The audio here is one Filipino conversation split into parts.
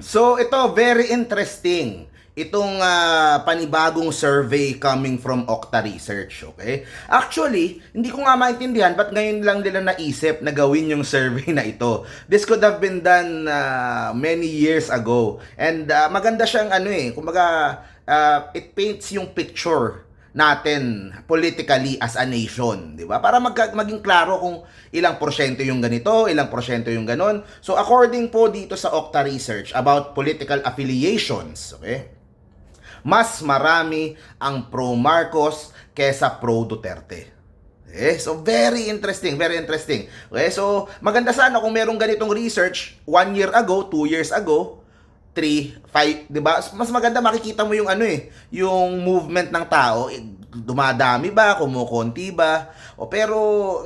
So ito very interesting. Itong ah, panibagong survey coming from Okta Research, okay? Actually, hindi ko nga maintindihan ba't ngayon lang nila naisip na gawin yung survey na ito. This could have been done ah, many years ago. And ah, maganda siyang ano eh, kumbaga ah, it paints yung picture natin politically as a nation, di ba? Para mag maging klaro kung ilang porsyento yung ganito, ilang porsyento yung ganon. So according po dito sa Okta Research about political affiliations, okay? Mas marami ang pro Marcos kesa pro Duterte. Okay? So, very interesting, very interesting. Okay? So, maganda sana kung merong ganitong research one year ago, two years ago, 3, 5, 'di ba? Mas maganda makikita mo yung ano eh, yung movement ng tao, eh, dumadami ba, kumukonti ba? O pero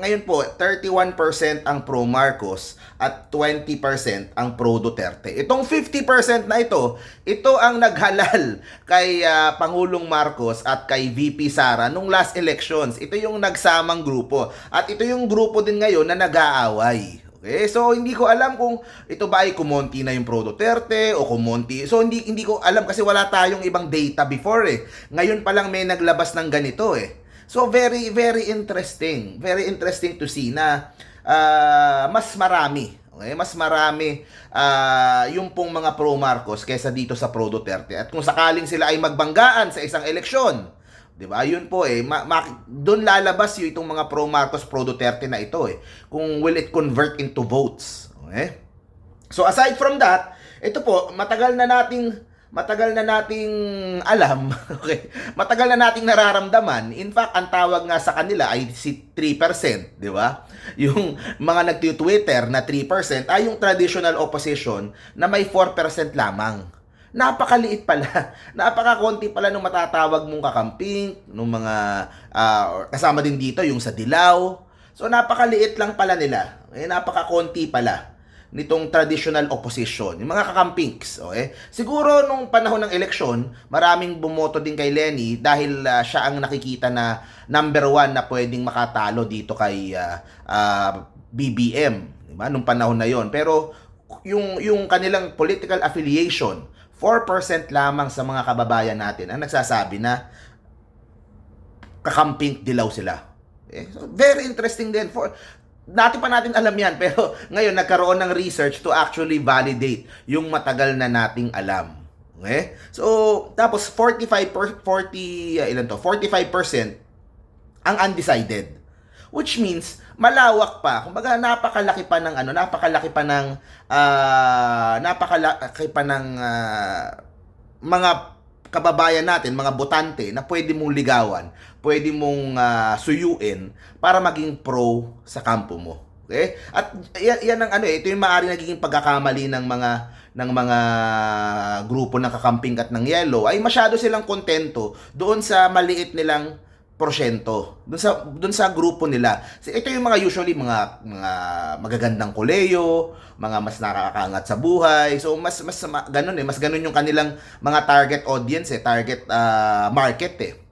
ngayon po, 31% ang pro Marcos at 20% ang pro Duterte. Itong 50% na ito, ito ang naghalal kay ah, Pangulong Marcos at kay VP Sara nung last elections. Ito yung nagsamang grupo. At ito yung grupo din ngayon na nag-aaway. Okay, so hindi ko alam kung ito ba ay kumonti na yung Pro Duterte o kumonti. So hindi hindi ko alam kasi wala tayong ibang data before eh. Ngayon pa lang may naglabas ng ganito eh. So very very interesting. Very interesting to see na ah, mas marami Okay, mas marami ah, yung pong mga pro Marcos kaysa dito sa pro Duterte. At kung sakaling sila ay magbanggaan sa isang eleksyon, 'Di ba? Yun po eh. Ma- ma- doon lalabas yung itong mga pro Marcos, pro Duterte na ito eh. Kung will it convert into votes. Okay? So aside from that, ito po, matagal na nating matagal na nating alam, okay? Matagal na nating nararamdaman. In fact, ang tawag nga sa kanila ay si 3%, di ba? Yung mga nagti-Twitter na 3% ay yung traditional opposition na may 4% lamang napakaliit pala. Napakakonti pala nung matatawag mong kakamping, nung mga ah, kasama din dito yung sa Dilaw. So napakaliit lang pala nila. Eh, napakakonti pala nitong traditional opposition, yung mga kakampings, okay? Siguro nung panahon ng eleksyon, maraming bumoto din kay Lenny dahil ah, siya ang nakikita na number one na pwedeng makatalo dito kay ah, ah, BBM, di ba? Nung panahon na yon. Pero yung yung kanilang political affiliation 4% lamang sa mga kababayan natin ang nagsasabi na kakamping dilaw sila. Eh, so very interesting din. For, dati pa natin alam yan, pero ngayon nagkaroon ng research to actually validate yung matagal na nating alam. Okay? So, tapos 45 per, 40 uh, ilan to? 45% ang undecided. Which means malawak pa. Kumbaga napakalaki pa ng ano, napakalaki pa ng ah, napakalaki pa ng ah, mga kababayan natin, mga botante na pwede mong ligawan, pwede mong ah, suyuin para maging pro sa kampo mo. Okay? At yan, yan ang ano eh, ito yung maaari nagiging pagkakamali ng mga ng mga grupo ng kakamping at ng yellow ay masyado silang kontento doon sa maliit nilang porsyento doon sa doon sa grupo nila. So, ito yung mga usually mga mga magagandang koleyo, mga mas nakakaangat sa buhay. So mas mas ma, ganun eh, mas ganun yung kanilang mga target audience eh, target ah, market eh.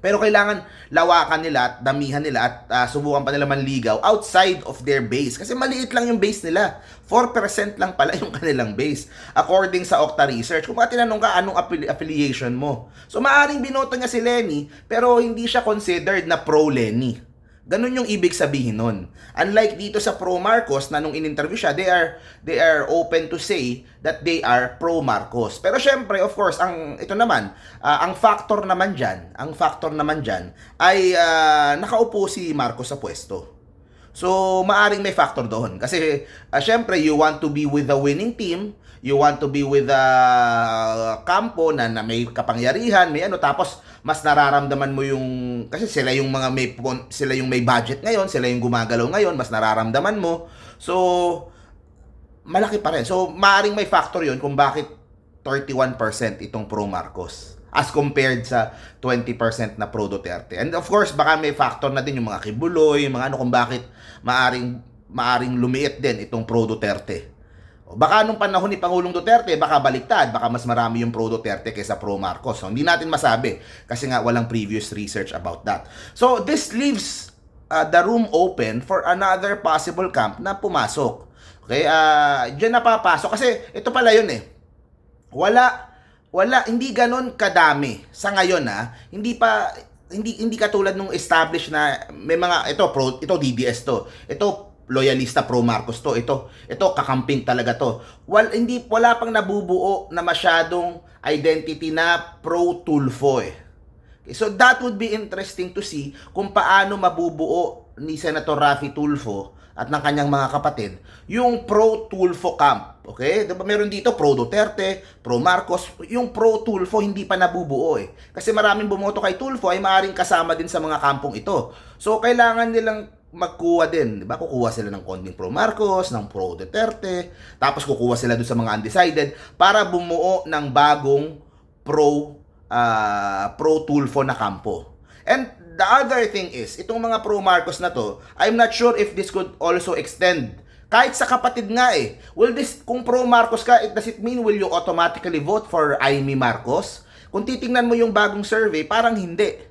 Pero kailangan lawakan nila at damihan nila at ah, subukan pa nila manligaw outside of their base. Kasi maliit lang yung base nila. 4% lang pala yung kanilang base. According sa Okta Research. Kung tinanong ka, anong affili- affiliation mo? So maaring binoto niya si Lenny, pero hindi siya considered na pro-Lenny. Ganun yung ibig sabihin nun. Unlike dito sa pro Marcos na nung in-interview siya, they are they are open to say that they are pro Marcos. Pero syempre, of course, ang ito naman, ah, ang factor naman diyan, ang factor naman diyan ay ah, nakaupo si Marcos sa pwesto. So, maaring may factor doon. Kasi, ah, syempre, you want to be with the winning team, you want to be with the kampo na, na may kapangyarihan, may ano, tapos mas nararamdaman mo yung, kasi sila yung mga may, sila yung may budget ngayon, sila yung gumagalaw ngayon, mas nararamdaman mo. So, malaki pa rin. So, maaring may factor yon kung bakit 31% itong pro Marcos as compared sa 20% na pro Duterte. And of course, baka may factor na din yung mga kibuloy, yung mga ano kung bakit maaring maaring lumiit din itong pro Duterte. Baka nung panahon ni Pangulong Duterte, baka baliktad, baka mas marami yung pro Duterte kaysa pro Marcos. So, hindi natin masabi kasi nga walang previous research about that. So, this leaves uh, the room open for another possible camp na pumasok. Okay, ah diyan napapasok kasi ito pala yun eh. wala wala hindi ganon kadami sa ngayon ha hindi pa hindi hindi katulad nung established na may mga ito pro ito DDS to ito loyalista pro Marcos to ito ito kakamping talaga to wal hindi wala pang nabubuo na masyadong identity na pro Tulfo eh Okay, so that would be interesting to see kung paano mabubuo ni Senator Raffy Tulfo at ng kanyang mga kapatid yung pro Tulfo camp. Okay? Diba meron dito pro Duterte, pro Marcos, yung pro Tulfo hindi pa nabubuo eh. Kasi maraming bumoto kay Tulfo ay maaaring kasama din sa mga kampong ito. So kailangan nilang magkuha din, 'di ba? Kukuha sila ng konting pro Marcos, ng pro Duterte, tapos kukuha sila doon sa mga undecided para bumuo ng bagong pro uh, pro Tulfo na kampo. And the other thing is, itong mga pro Marcos na to, I'm not sure if this could also extend kahit sa kapatid nga eh. Will this, kung pro Marcos ka, it, does it mean will you automatically vote for Amy Marcos? Kung titingnan mo yung bagong survey, parang hindi.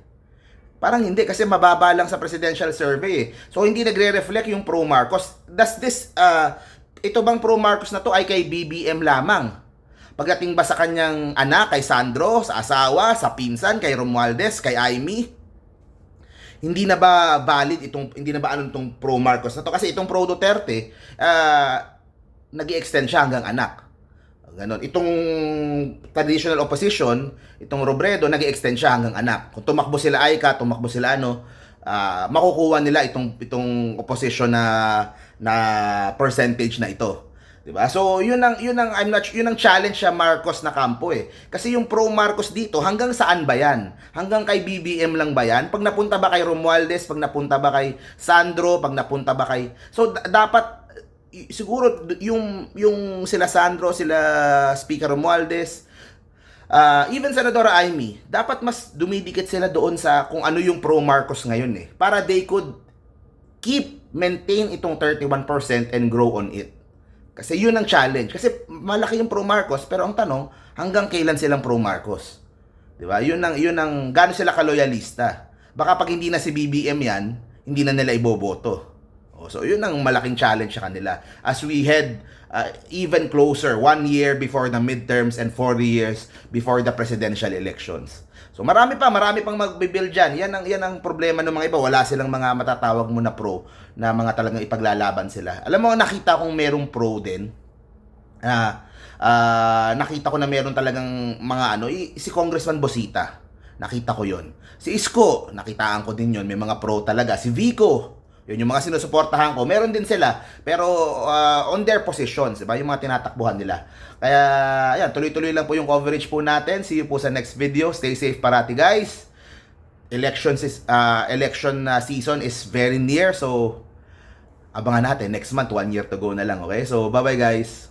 Parang hindi kasi mababa lang sa presidential survey eh. So hindi nagre-reflect yung pro Marcos. Does this, uh, ito bang pro Marcos na to ay kay BBM lamang? Pagdating ba sa kanyang anak, kay Sandro, sa asawa, sa pinsan, kay Romualdez, kay Amy? Hindi na ba valid itong, hindi na ba ano itong pro Marcos na to? Kasi itong pro Duterte, uh, nag extend siya hanggang anak. Ganon. Itong traditional opposition, itong Robredo, nag extend siya hanggang anak. Kung tumakbo sila Aika, tumakbo sila ano, uh, makukuha nila itong itong opposition na na percentage na ito. 'Di ba? So, yun ang yun ang I'm not yun ang challenge sa Marcos na kampo eh. Kasi yung pro Marcos dito, hanggang saan ba 'yan? Hanggang kay BBM lang ba 'yan? Pag napunta ba kay Romualdez, pag napunta ba kay Sandro, pag napunta ba kay So dapat siguro yung yung sila Sandro, sila Speaker Romualdez, uh, even Senadora Amy, dapat mas dumidikit sila doon sa kung ano yung pro Marcos ngayon eh. Para they could keep, maintain itong 31% and grow on it. Kasi yun ang challenge. Kasi malaki yung pro Marcos, pero ang tanong, hanggang kailan silang pro Marcos? 'Di ba? Yun ang yun ang gaano sila kaloyalista. Baka pag hindi na si BBM 'yan, hindi na nila iboboto. Oh, so yun ang malaking challenge sa kanila as we head uh, even closer one year before the midterms and 40 years before the presidential elections. So marami pa, marami pang magbibuild diyan. Yan ang yan ang problema ng mga iba. Wala silang mga matatawag mo na pro na mga talagang ipaglalaban sila. Alam mo, nakita kong merong pro din. Ah, ah, nakita ko na meron talagang mga ano, si Congressman Bosita. Nakita ko 'yon. Si Isko, nakitaan ko din 'yon, may mga pro talaga. Si Vico, yun yung mga sinusuportahan ko. Meron din sila, pero uh, on their positions, diba? Yung mga tinatakbuhan nila. Kaya, ayan, tuloy-tuloy lang po yung coverage po natin. See you po sa next video. Stay safe parati, guys. Elections is, uh, election uh, season is very near, so abangan natin. Next month, one year to go na lang, okay? So, bye-bye, guys.